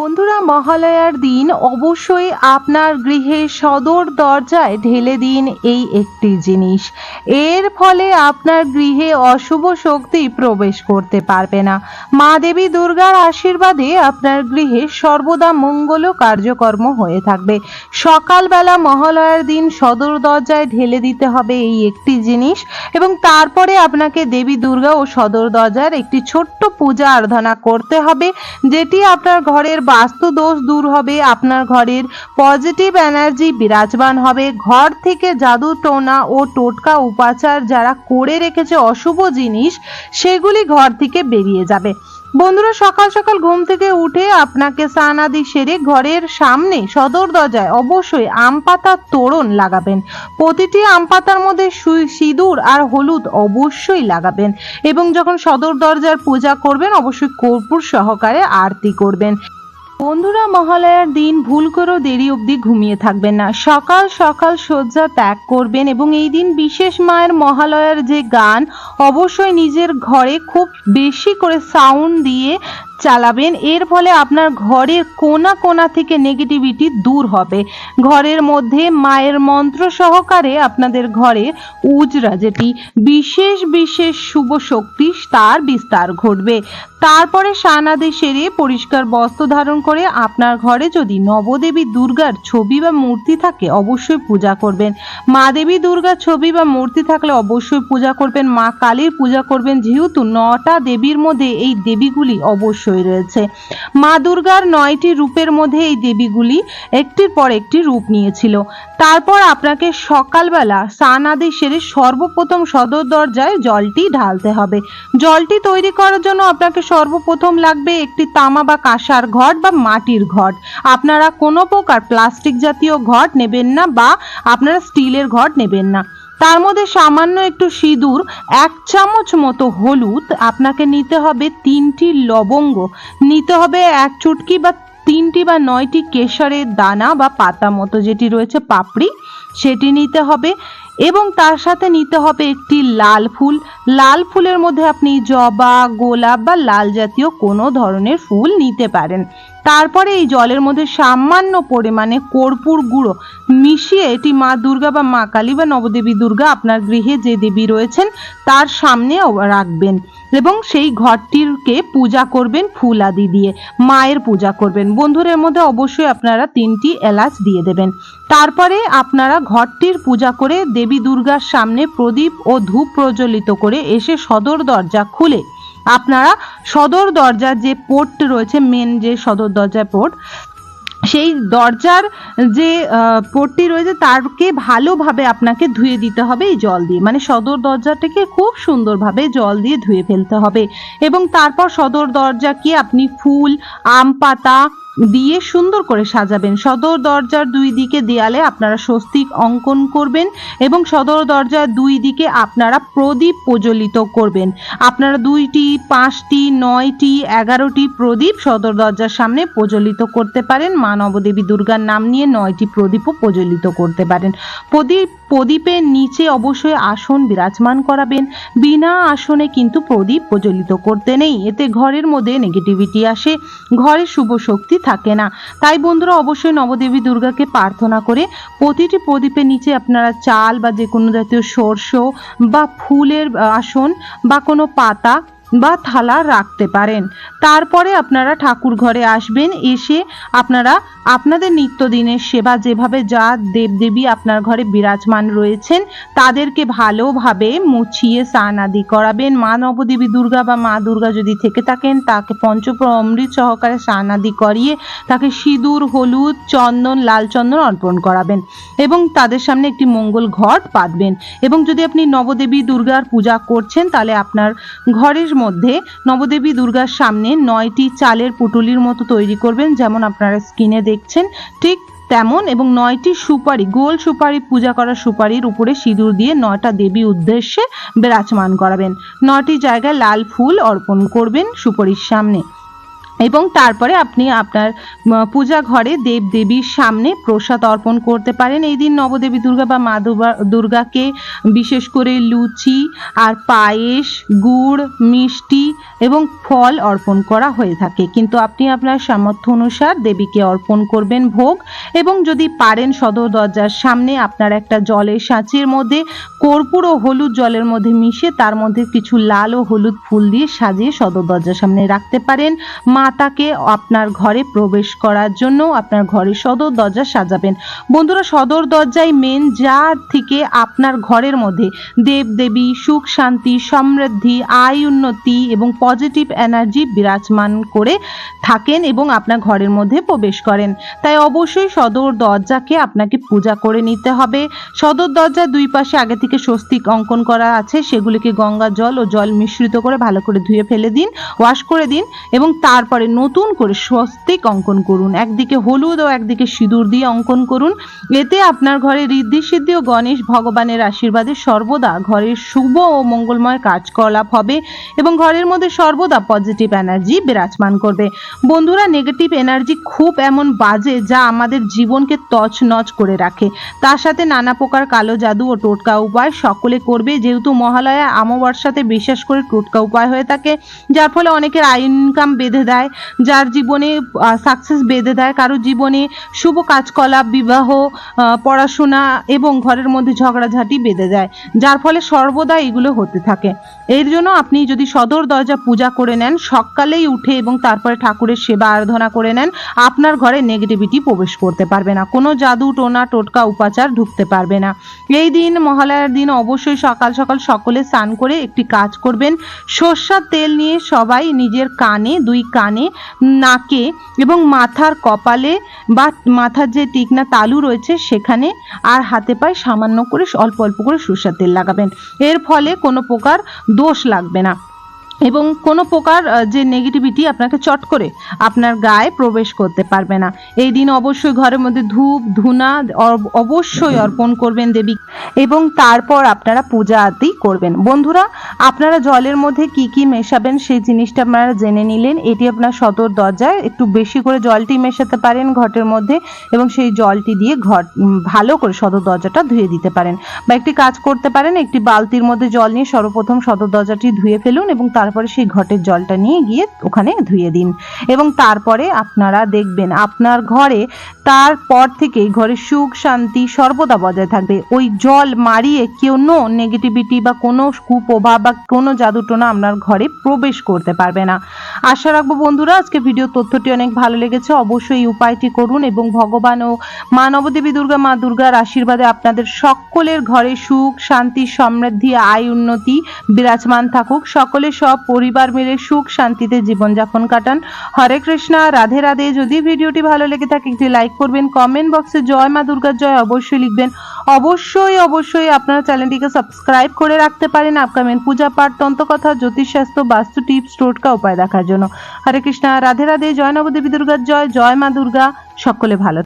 বন্ধুরা, মহালয়ার দিন অবশ্যই আপনার গৃহে সদর দরজায় ঢেলে দিন এই একটি জিনিস। এর ফলে আপনার গৃহে অশুভ শক্তি প্রবেশ করতে পারবে না। মা দেবী দুর্গার আশীর্বাদে আপনার গৃহে সর্বদা মঙ্গল কার্যকর্ম হয়ে থাকবে। সকালবেলা মহালয়ার দিন সদর দরজায় ঢেলে দিতে হবে এই একটি জিনিস এবং তারপরে আপনাকে দেবী দুর্গা ও সদর দরজার একটি ছোট্ট পূজা আরাধনা করতে হবে, যেটি আপনার ঘরের বাস্তু দোষ দূর হবে, আপনার ঘরের পজিটিভ এনার্জি বিরাজমান হবে। ঘর থেকে জাদু টোনা ও টোটকা উপাচার যারা করে রেখেছে অশুভ জিনিস, সেগুলি ঘর থেকে বেরিয়ে যাবে। বন্ধুরা, সকাল সকাল ঘুম থেকে উঠে আপনাকে স্নানাদি সেরে ঘরের সামনে সদর দরজায় অবশ্যই আম পাতার তোরণ লাগাবেন। প্রতিটি আম পাতার মধ্যে সিঁদুর আর হলুদ অবশ্যই লাগাবেন এবং যখন সদর দরজার পূজা করবেন, অবশ্যই কর্পূর সহকারে আরতি করবেন। বন্ধুরা, মহালয়ার দিন ভুল করেও দেরি অবধি ঘুমিয়ে থাকবেন না। সকাল সকাল শয্যা ত্যাগ করবেন এবং এই দিন বিশেষ মায়ের মহালয়ার যে গান, অবশ্যই নিজের ঘরে খুব বেশি করে সাউন্ড দিয়ে চালাবেন। এর ফলে আপনার ঘরের কোনা কোনা থেকে নেগেটিভিটি দূর হবে। ঘরের মধ্যে মায়ের মন্ত্র সহকারে আপনাদের ঘরে উজরা, যেটি বিশেষ বিশেষ শুভ শক্তি, তার বিস্তার ঘটবে। তারপরে সানাদি সেরে পরিষ্কার বস্ত্র ধারণ করে আপনার ঘরে যদি নবদেবী দুর্গার ছবি বা মূর্তি থাকে, অবশ্যই পূজা করবেন। মা দেবী দুর্গার ছবি বা মূর্তি থাকলে অবশ্যই পূজা করবেন। মা কালীর পূজা করবেন। যেহেতু নটা দেবীর মধ্যে এই দেবীগুলি অবশ্যই রয়েছে। মা দুর্গার নয়টি রূপের মধ্যে এই দেবীগুলি একটির পর একটি রূপ নিয়েছিল। তারপর আপনাকে সকালবেলা স্নান আদি সেরে সর্বপ্রথম সদর দরজায় জলটি ঢালতে হবে। জলটি তৈরি করার জন্য আপনাকে সর্বপ্রথম লাগবে একটি তামা বা কাঁসার ঘট বা মাটির ঘট। আপনারা কোনো প্রকার প্লাস্টিক জাতীয় ঘট নেবেন না বা আপনারা স্টিলের ঘট নেবেন না। তার মধ্যে সামান্য একটু সিঁদুর, এক চামচ মতো হলুদ, আপনাকে নিতে হবে তিনটি লবঙ্গ। নিতে হবে এক চুটকি বা তিনটি বা নয়টি কেশরের দানা বা পাতা মতো যেটি রয়েছে পাপড়ি, সেটি নিতে হবে। এবং তার সাথে নিতে হবে একটি লাল ফুল। লাল ফুলের মধ্যে আপনি জবা, গোলাপ বা লাল জাতীয় কোনো ধরনের ফুল নিতে পারেন। তারপরে এই জলের মধ্যে সামান্য পরিমাণে কর্পূর গুঁড়ো মিশিয়ে এটি মা দুর্গা বা মা কালী বা নবদেবী দুর্গা আপনার গৃহে যে দেবী রয়েছেন, তার সামনে রাখবেন এবং সেই ঘরটিকে পূজা করবেন ফুল আদি দিয়ে, মায়ের পূজা করবেন। বন্ধুদের মধ্যে অবশ্যই আপনারা তিনটি এলাচ দিয়ে দেবেন। তারপরে আপনারা ঘরটির পূজা করে দেবী দুর্গার সামনে প্রদীপ ও ধূপ প্রজ্বলিত করে এসে সদর দরজা খুলে আপনারা সদর দরজার যে পোর্ট রয়েছে মেন যে সদর দরজার পোর্ট সেই দরজার যে পোর্টটি রয়েছে, তারকে ভালোভাবে আপনাকে ধুয়ে দিতে হবে এই জল দিয়ে। মানে সদর দরজাটাকে খুব সুন্দরভাবে জল দিয়ে ধুয়ে ফেলতে হবে। এবং তারপর সদর দরজাকে আপনি ফুল, আম পাতা দিয়ে সুন্দর করে সাজাবেন। সদর দরজার দুই দিকে দেয়ালে আপনারা স্বস্তিক অঙ্কন করবেন এবং সদর দরজার দুই দিকে আপনারা প্রদীপ প্রজ্বলিত করবেন। আপনারা দুইটি, পাঁচটি, নয়টি, এগারোটি প্রদীপ সদর দরজার সামনে প্রজ্বলিত করতে পারেন। মা নবদেবী দুর্গার নাম নিয়ে নয়টি প্রদীপও প্রজ্বলিত করতে পারেন। প্রদীপ, প্রদীপের নিচে অবশ্যই আসন বিরাজমান করাবেন। বিনা আসনে কিন্তু প্রদীপ প্রজ্বলিত করতে নেই। এতে ঘরের মধ্যে নেগেটিভিটি আসে। ঘরে শুভ শক্তি থাকে না। তাই বন্ধুরা অবশ্যই নবদেবী দুর্গাকে প্রার্থনা করে প্রতিটি প্রদীপের নিচে আপনারা চাল বা যে কোনো জাতীয় সর্ষ বা ফুলের আসন বা কোনো পাতা বা থালা রাখতে পারেন। তারপরে আপনারা ঠাকুর ঘরে আসবেন, এসে আপনারা আপনাদের নিত্যদিনের সেবা যেভাবে যা দেবদেবী আপনার ঘরে বিরাজমান রয়েছেন, তাদেরকে ভালোভাবে মুছিয়ে স্নান আদি করাবেন। মা নবদেবী দুর্গা বা মা দুর্গা যদি থেকে থাকেন, তাকে পঞ্চপ্র অমৃত সহকারে স্নান আদি করিয়ে তাকে সিঁদুর, হলুদ, চন্দন, লাল চন্দন অর্পণ করাবেন এবং তাদের সামনে একটি মঙ্গল ঘট পাতবেন। এবং যদি আপনি নবদেবী দুর্গার পূজা করছেন, তাহলে আপনার ঘরের মধ্যে নবদেবী দুর্গার সামনে নয়টি চালের পুটুলির মতো তৈরি করবেন, যেমন আপনারা স্ক্রিনে দেখছেন। ঠিক তেমন এবং নয়টি সুপারি, গোল সুপারি, পূজা করা সুপারির উপরে সিঁদুর দিয়ে নয়টা দেবী উদ্দেশ্যে বিরাজমান করাবেন। নয়টি জায়গায় লাল ফুল অর্পণ করবেন সুপারির সামনে। এবং তারপরে আপনি আপনার পূজা ঘরে দেব দেবীর সামনে প্রসাদ অর্পণ করতে পারেন। এই দিন নবদেবী দুর্গা বা মা দুর্গা- দুর্গাকে বিশেষ করে লুচি আর পায়েস, গুড়, মিষ্টি এবং ফল অর্পণ করা হয়ে থাকে। কিন্তু আপনি আপনার সামর্থ্য অনুসার দেবীকে অর্পণ করবেন ভোগ এবং যদি পারেন সদর দরজার সামনে আপনার একটা জলের সাঁচের মধ্যে কর্পূর ও হলুদ জলের মধ্যে মিশে তার মধ্যে কিছু লাল ও হলুদ ফুল দিয়ে সাজিয়ে সদর দরজার সামনে রাখতে পারেন। মাতাকে আপনার ঘরে প্রবেশ করার জন্য আপনার ঘরের সদর দরজা সাজাবেন। বন্ধুরা, সদর দরজায় মেন যা থেকে আপনার ঘরের মধ্যে দেব দেবী সুখ শান্তি, সমৃদ্ধি, আয় উন্নতি এবং পজিটিভ এনার্জি বিরাজমান করে থাকেন এবং আপনার ঘরের মধ্যে প্রবেশ করেন। তাই অবশ্যই সদর দরজাকে আপনাকে পূজা করে নিতে হবে। সদর দরজার দুই পাশে আগে থেকে স্বস্তিক অঙ্কন করা আছে। সেগুলিকে গঙ্গা জল ও জল মিশ্রিত করে ভালো করে ধুয়ে ফেলে দিন ওয়াশ করে দিন এবং তারপরে নতুন করে স্বস্তিক অঙ্কন করুন। একদিকে হলুদ ও একদিকে সিঁদুর দিয়ে অঙ্কন করুন। এতে আপনার ঘরে ঋদ্ধি সিদ্ধি ও গণেশ ভগবানের আশীর্বাদে সর্বদা ঘরের শুভ ও মঙ্গলময় কাজকলাপ হবে এবং ঘরের মধ্যে সর্বদা পজিটিভ এনার্জি বিরাজমান করবে। বন্ধুরা নেগেটিভ এনার্জি খুব এমন বাজে যা আমাদের জীবনকে তছনছ করে রাখে। তার সাথে নানা প্রকার কালো জাদু ও টোটকা উপায় সকলে করবে। যেহেতু মহালয়া অমাবস্যাতে বিশেষ করে টোটকা উপায় হয়ে থাকে, যার ফলে অনেকের আয় ইনকাম বেঁধে দেয়। যার জীবনে সাকসেস বেঁধে দেয়, কারও জীবনে শুভ কাজকলাপ, বিবাহ পড়াশোনা এবং ঘরের মধ্যে ঝগড়াঝাটি বেঁধে যায় যার ফলে সর্বদা এগুলো হতে থাকে। এর জন্য আপনি যদি সদর দরজা পূজা করে নেন, সকালেই উঠে এবং তারপরে ঠাকুরের সেবা আরাধনা করে নেন, আপনার ঘরে নেগেটিভিটি প্রবেশ করতে পারবে না। কোনো জাদু, টোনা, টোটকা, উপাচার ঢুকতে পারবে না। এই দিন, মহালয়ার দিন অবশ্যই সকাল সকাল সকলে স্নান করে একটি কাজ করবেন। সর্ষার তেল নিয়ে সবাই নিজের কানে, দুই কানে নাকে এবং মাথার কপালে বা মাথার যে টিকনা তালু রয়েছে সেখানে আর হাতে পায়ে সামান্য করে অল্প অল্প করে সর্ষার তেল লাগাবেন। এর ফলে কোনো প্রকার দোষ লাগবে না। এবং কোনো প্রকার যে নেগেটিভিটি আপনাকে চট করে আপনার গায়ে প্রবেশ করতে পারবে না। এই দিন অবশ্যই ঘরের মধ্যে ধূপ, ধুনা অব- অবশ্যই অর্পণ করবেন দেবী এবং তারপর আপনারা পূজা আরতি করবেন। বন্ধুরা, আপনারা জলের মধ্যে কি কি মেশাবেন সেই জিনিসটা আপনারা জেনে নিলেন। এটি আপনার সদর দরজায় একটু বেশি করে জলটি মেশাতে পারেন ঘটের মধ্যে এবং সেই জলটি দিয়ে ঘট ভালো করে সদর দরজাটা ধুয়ে দিতে পারেন। বা একটি কাজ করতে পারেন, একটি বালতির মধ্যে জল নিয়ে সর্বপ্রথম সদর দরজাটি ধুয়ে ফেলুন এবং তারপরে সেই ঘটের জলটা নিয়ে গিয়ে ওখানে ধুয়ে দিন। এবং তারপরে আপনারা দেখবেন, আপনার ঘরে তারপর থেকেই ঘরে সুখ, শান্তি সর্বদা বজায় থাকবে। ওই জল মারিয়ে কোনো নেগেটিভিটি বা কোনো কুপ্রভাব বা কোনো জাদুটোনা আপনার ঘরে প্রবেশ করতে পারবে না। আশা রাখব বন্ধুরা আজকে ভিডিও তথ্যটি অনেক ভালো লেগেছে। অবশ্যই এই উপায়টি করুন এবং ভগবান ও মা নবদেবী দুর্গা, মা দুর্গার আশীর্বাদে আপনাদের সকলের ঘরে সুখ, শান্তি, সমৃদ্ধি, আয়, উন্নতি বিরাজমান থাকুক। সকলে সব পরিবার মিলে সুখ, শান্তিতে জীবনযাপন কাটান। হরে কৃষ্ণা, রাধে রাধে। যদি ভিডিওটি ভালো লেগে থাকে, একটি লাইক করবেন কমেন্ট বক্সে জয় মা দুর্গার জয় অবশ্যই লিখবেন। অবশ্যই অবশ্যই আপনারা চ্যানেলটিকে সাবস্ক্রাইব করে রাখতে পারেন আপকামিং পূজা পাঠ তন্ত্রকথা জ্যোতিষশাস্ত্র, বাস্তু টিপস টোটকা উপায় দেখার জন্য। হরে কৃষ্ণা, রাধে রাধে, জয় নবদেবী দুর্গার জয় জয় মা দুর্গা, সকলে ভালো